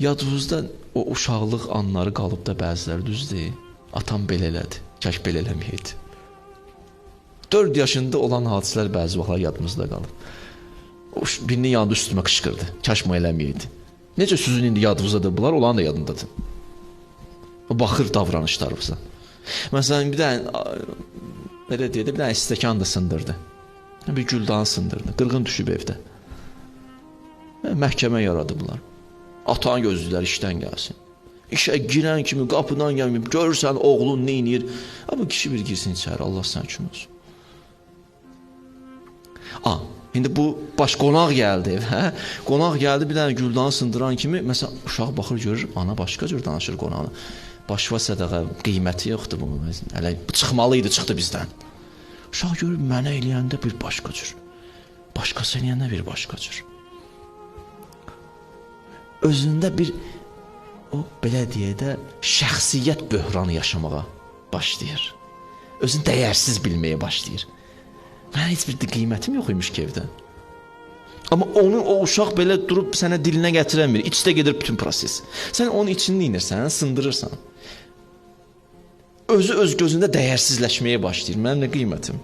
Yadınızda o uşaqlıq anları qalıb da bəziləri düzdür? Atam belə elədi. Kaş belə eləməyəydi. 4 yaşında olan hadisələr bəzi vaxtlar yadımızda qalır. O birinin yanında üstümə qışqırdı. Kaş mı eləməyəydi. Necə sizin indi yadınızdadır bunlar, olan da yadındadır. Baxır davranışlarınıza. Məsələn, bir dənə belə deyək də bir dənə stəkan da sındırdı. Bir güldan sındırdı. Qırğın düşüb evdə. Məhkəmə yaradıblar. Atan gözləyirlər işdən gəlsin. İşə girən kimi qapıdan gəlməyib görürsən oğlun nə edir. Amma kişi bir girsin içəri, Allah sən üçün olsun. A, indi bu baş qonaq gəldi, hə? Qonaq gəldi bir dənə güldanı sındıran kimi məsələn uşaq baxır görür, ana başqa cür danışır qonağına. Başva sədaqə qiyməti yoxdur bunun. Hələ çıxmalı idi, çıxdı bizdən. Uşaq görür mənə eləyəndə bir başqa cür. Başqası eləyəndə bir başqa cür. Özündə bir o belə deyə də şəxsiyyət böhranı yaşamağa başlayır. Özünü dəyərsiz bilməyə başlayır. Mən heç bir qiymətim yox imiş ki evdə. Amma onu o uşaq belə durub sənə dilinə gətirəmir. İçdə gedir bütün proses. Sən onun içini inirsən, sındırırsan. Özü öz gözündə dəyərsizləşməyə başlayır. Mənim nə qiymətim?